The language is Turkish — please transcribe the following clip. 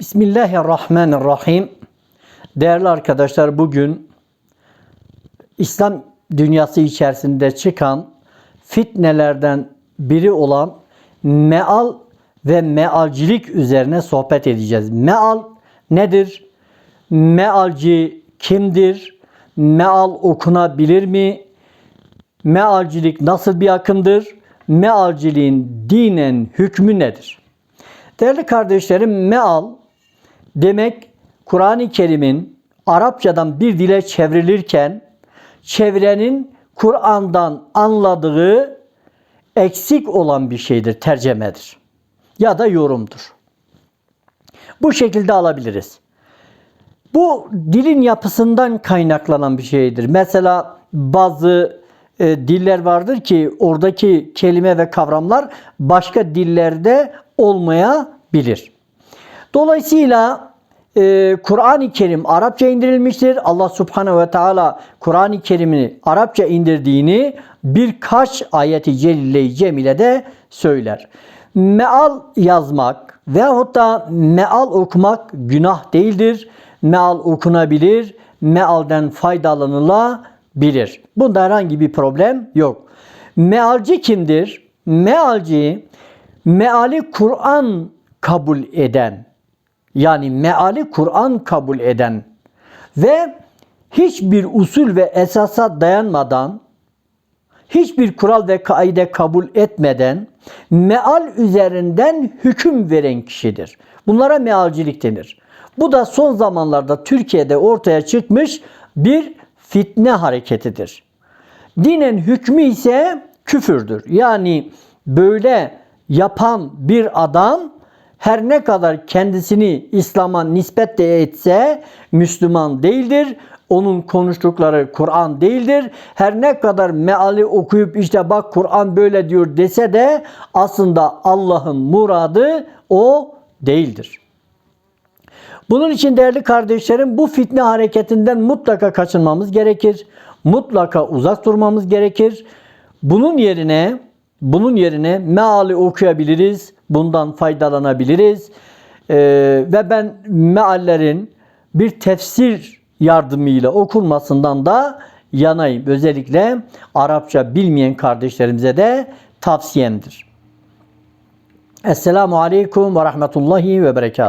Bismillahirrahmanirrahim. Değerli arkadaşlar bugün İslam dünyası içerisinde çıkan fitnelerden biri olan meal ve mealcilik üzerine sohbet edeceğiz. Meal nedir? Mealci kimdir? Meal okunabilir mi? Mealcilik nasıl bir akımdır? Mealciliğin dinen hükmü nedir? Değerli kardeşlerim meal demek Kur'an-ı Kerim'in Arapçadan bir dile çevrilirken çevrenin Kur'an'dan anladığı eksik olan bir şeydir, tercemedir. Ya da yorumdur. Bu şekilde alabiliriz. Bu dilin yapısından kaynaklanan bir şeydir. Mesela bazı e, diller vardır ki oradaki kelime ve kavramlar başka dillerde olmayabilir. Dolayısıyla e, Kur'an-ı Kerim Arapça indirilmiştir. Allah Subhanahu ve Teala Kur'an-ı Kerim'i Arapça indirdiğini birkaç ayeti celile-i cemilede söyler. Meal yazmak veyahut da meal okumak günah değildir. Meal okunabilir, mealden faydalanılabilir. Bunda herhangi bir problem yok. Mealci kimdir? Mealci, meali Kur'an kabul eden, yani meali Kur'an kabul eden ve hiçbir usul ve esasa dayanmadan, hiçbir kural ve kaide kabul etmeden meal üzerinden hüküm veren kişidir. Bunlara mealcilik denir. Bu da son zamanlarda Türkiye'de ortaya çıkmış bir fitne hareketidir. Dinen hükmü ise küfürdür. Yani böyle yapan bir adam her ne kadar kendisini İslam'a nispet de etse Müslüman değildir. Onun konuştukları Kur'an değildir. Her ne kadar meali okuyup işte bak Kur'an böyle diyor dese de aslında Allah'ın muradı o değildir. Bunun için değerli kardeşlerim bu fitne hareketinden mutlaka kaçınmamız gerekir. Mutlaka uzak durmamız gerekir. Bunun yerine bunun yerine meali okuyabiliriz. Bundan faydalanabiliriz. Ee, ve ben meallerin bir tefsir yardımıyla okunmasından da yanayım. Özellikle Arapça bilmeyen kardeşlerimize de tavsiyemdir. Esselamu Aleyküm ve Rahmetullahi ve Berekatuhu.